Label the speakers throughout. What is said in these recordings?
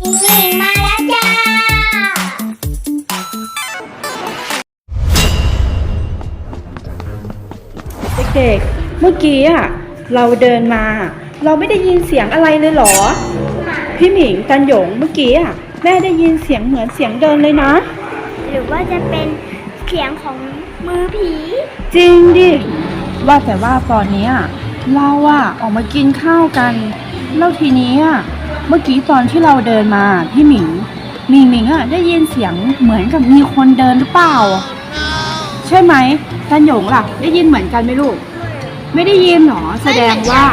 Speaker 1: มิงมิงมาแล้วจ้า
Speaker 2: เด็กๆ เมื่อกี้อะเราเดินมา เราไม่ได้ยินเสียงอะไรเลยเหรอ พี่หมิงตันหยงเมื่อกี้อะแม่ได้ยินเสียงเหมือนเสียงเดินเลยนะ
Speaker 1: หรือว่าจะเป็นเสียงของมือผี
Speaker 2: จริงดิ ว่าแต่ว่าตอนเนี้ยเราอะออกมากินข้าวกัน แล้วทีนี้อะ เมื่อกี้ตอนที่เราเดินมาพี่หมิงหมิงหมิงอะได้ยินเสียงเหมือนกับมีคนเดินหรือเปล่า ใช่ไหมตันหยงล่ะ ได้ยินเหมือนกันไหมลูก ไม่ได้ยินหรอแสดงว่า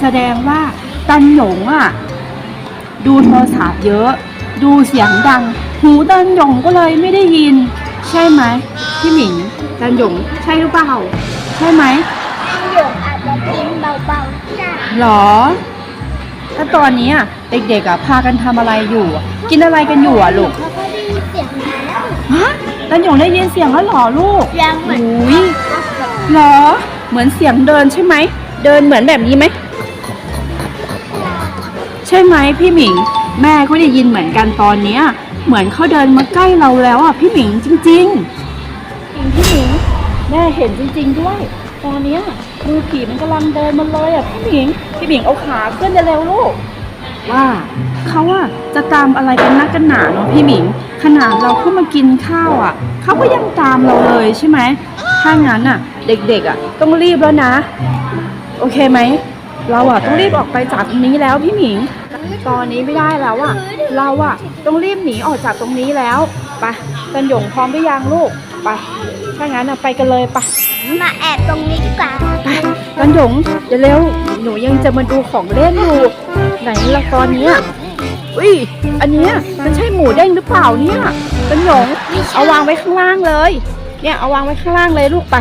Speaker 2: แสดงว่าตันหยงอะดูโทรศัพท์เยอะ ดูเสียงดัง หูตันหยงก็เลยไม่ได้ยิน ใช่ไหมพี่หมิงตันหยงใช่หรือเปล่า ใช่ไหม
Speaker 1: หยกอาจจะพิมพ์เบาๆจ้า
Speaker 2: หรอ แล้วตอนนี้อะเด็กๆอะพากันทำอะไรอยู่อะกินอะไรกันอยู่อะลูก
Speaker 1: เขาก็ได้ยินเสียงมาแล้ว
Speaker 2: ฮะตันหยงได้ยินเสียงแล้วเหรอลูก
Speaker 1: ยังเหมือน
Speaker 2: อุ้ยเหรอ เหมือนเสียงเดินใช่ไหม เดินเหมือนแบบนี้ไหม ใช่ไหมพี่หมิง แม่ก็ได้ยินเหมือนกันตอนเนี้ยเหมือนเขาเดินมาใกล้เราแล้วอะพี่หมิงจริงๆจริงพี่หมิงแม่เห็นจริง ๆ ด้วย ตอนเนี้ยมือผีมันกำลังเดินมาเลยอะพี่หมิงพี่หมิงเอาขาขึ้นเร็วลูกว่าเขาอะจะตามอะไรกันนักกันหนาเนาะพี่หมิง ขนาดเราเข้ามากินข้าวอะเขาก็ยังตามเราเลยใช่ไหมถ้างั้นอะ เด็กๆอะ ต้องรีบแล้วนะ โอเคไหม เราอะต้องรีบออกไปจากตรงนี้แล้วพี่หมิง ตอนนี้ไม่ได้แล้วอะเราอะต้องรีบหนีออกจากตรงนี้แล้วไปตันหยงพร้อมหรือยังลูกไปถ้างั้นอะไปกันเลยไป
Speaker 1: มาแอบตรงนี้ดีกว่า
Speaker 2: ไปกันหยงเดี๋ยวเร็วหนูยังจะมาดูของเล่นอยู่ไหนละตอนเนี้ยอุ้ยอันเนี้ยมันใช่หมูเด้งหรือเปล่าเนี่ยกันหยงเอาวางไว้ข้างล่างเลย เนี่ยเอาวางไว้ข้างล่างเลยลูกไป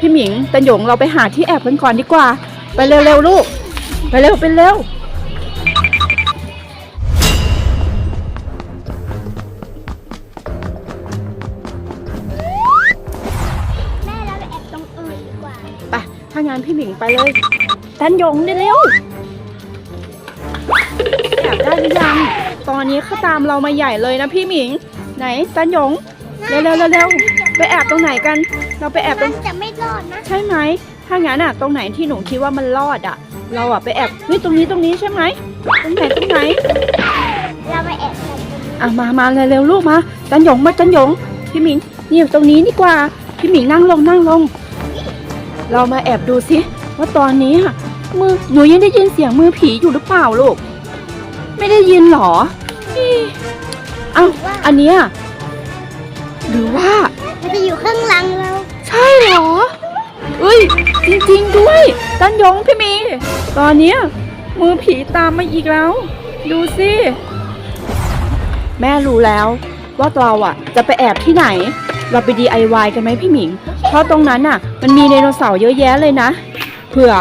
Speaker 2: พี่หมิงตันหยงเราไปหาที่แอบกันก่อนดีกว่า ไปเร็วๆลูก ไปเร็วไปเร็ว
Speaker 1: แม่เราไปแอบตรงอื่นดีกว่า
Speaker 2: ไปถ้างานพี่หมิงไปเลยตันหยงเร็วแอบได้หรือยังตอนนี้เขาตามเรามาใหญ่เลยนะพี่หมิง ไหนตันหยงเร็วเร็วเร็วเร็วไปแอบตรงไหนกัน เราไปแอบตร
Speaker 1: มั
Speaker 2: ง
Speaker 1: นจะไม่รอดนะ
Speaker 2: ใช่ไหม ถ้างั้นอะตรงไหนที่หนูคิดว่ามันรอดอะเราอะไปแอบนี่ตรงนี้ตรงนี้ใช่ไหมตรงไหนตรงไหน
Speaker 1: เราไปแอบตรงนี้
Speaker 2: อะมามาเร็วเร็วลูกมาตันหยงมาตันหยงพี่หมิงนี่อยู่ตรงนี้ดีกว่าพี่หมิงนั่งลงนั่งลง เรามาแอบดูสิว่าตอนนี้อะมือหนูยังได้ยินเสียงมือผีอยู่หรือเปล่าลูก ไม่ได้ยินเหรออีเอ้าอันเนี้ยหรือว่า
Speaker 1: มันจะอยู่ข้างหลังเรา
Speaker 2: ใช่เหรอ ตันยงพี่มี ตอนนี้มือผีตามมาอีกแล้ว ดูสิ แม่รู้แล้ว ว่าเราอะ จะไปแอบที่ไหน เราไป DIY กันไหมพี่หมิง เพราะตรงนั้นอะ มันมีไดโนเสาร์เยอะแยะเลยนะ เผื่อ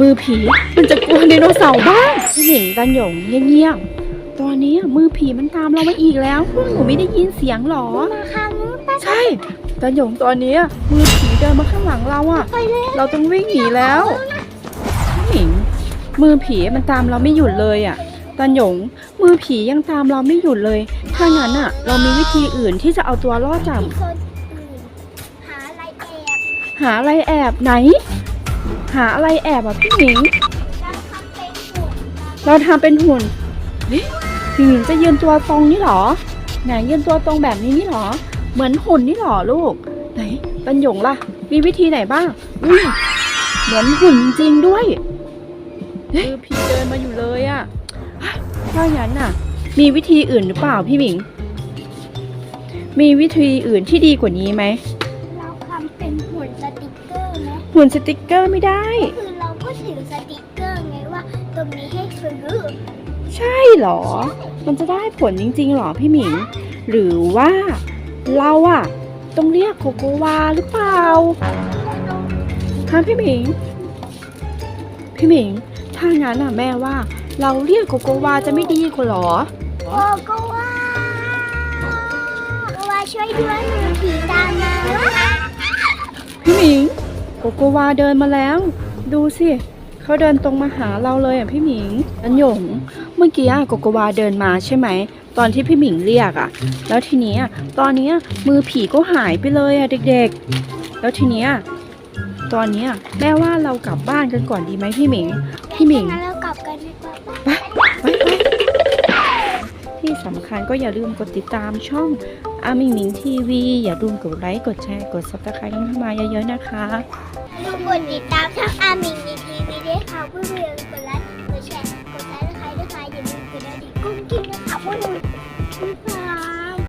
Speaker 2: มือผีมันจะกลัวไดโนเสาร์บ้าง พี่หมิงตันยงเงียบๆตอนนี้มือผีมันตามเรามาอีกแล้วพวกหนูไม่ได้ยินเสียงหรอ
Speaker 1: มาข้างนู้นไป
Speaker 2: ใช่ ตันหยงตอนนี้มือผีเดินมาข้างหลังเราอะ
Speaker 1: ไปเลย
Speaker 2: เราต้องวิ่งหนีแล้วหมิงมือผีมันตามเราไม่หยุดเลยอะตันหยง มือผียังตามเราไม่หยุดเลย ถ้างั้นอะเรามีวิธีอื่นที่จะเอาตัวรอดจาก
Speaker 1: มีคนอื่นหาอะไรแอบ
Speaker 2: หาอะไรแอบไหน หาอะไรแอบอะพี่หมิง
Speaker 1: แล้วทำเป็นหุ่น
Speaker 2: เราทำเป็นหุ่นเฮ้ยพี่หมิงจะยืนตัวตรงนี่หรอ ไหนยืนตัวตรงแบบนี้นี่หรอ เหมือนหุ่นนี่หรอลูก ไหนตันหยงล่ะ มีวิธีไหนบ้างอุ้ยเหมือนหุ่นจริงๆด้วยคือผีเดินมาอยู่เลยอะถ้าอย่างนั้นน่ะ มีวิธีอื่นหรือเปล่าพี่หมิง มีวิธีอื่นที่ดีกว่านี้ไหม
Speaker 1: เราทำเป็นหุ่นสติกเกอร์ไหม
Speaker 2: หุ่นสติกเกอร์ไม่ได้
Speaker 1: คือเราก็ถือสติกเกอร์ไงว่าตรงนี้ให้ซื้อ
Speaker 2: ใช่เหรอ มันจะได้ผลจริงๆหรอพี่หมิง หรือว่า เราอะต้องเรียกโกโกวาหรือเปล่าฮะพี่หมิง พี่หมิง ถ้างั้นอะแม่ว่า เราเรียกโกโกวาจะไม่ดีกว่าหรอ
Speaker 1: โอ้ก็ว่าก็ว่าช่วยด้วยมือผีตามมาวะ
Speaker 2: พี่หมิง โกโกวาเดินมาแล้ว ดูสิ เขาเดินตรงมาหาเราเลยอะพี่หมิงอันหยง เมื่อกี้อะโกโกวาเดินมาใช่ไหม ตอนที่พี่หมิงเรียกอะ แล้วทีเนี้ยตอนเนี้ยมือผีก็หายไปเลยอะเด็กๆ แล้วทีเนี้ยตอนเนี้ยแม่ว่าเรากลับบ้านกันก่อนดีไหมพี่หมิง พี่หมิง
Speaker 1: งั้นเรากลับกันดีกว่า
Speaker 2: ไปไปที่สำคัญก็อย่าลืมกดติดตามช่องอามิงมิงทีวีอย่าลืมกดไลค์กดแชร์กดซับสไครต์กันเข้ามาเยอะๆนะคะ
Speaker 1: ทุกคนติดตามช่องอามิง เพื่อนเกดไลค์กดแชร์กดไลค์นะคะด้วยครอย่าลืมกดกระดิ่งกุ้งกิ้งนะคะพวกหนูบ๊ายบาย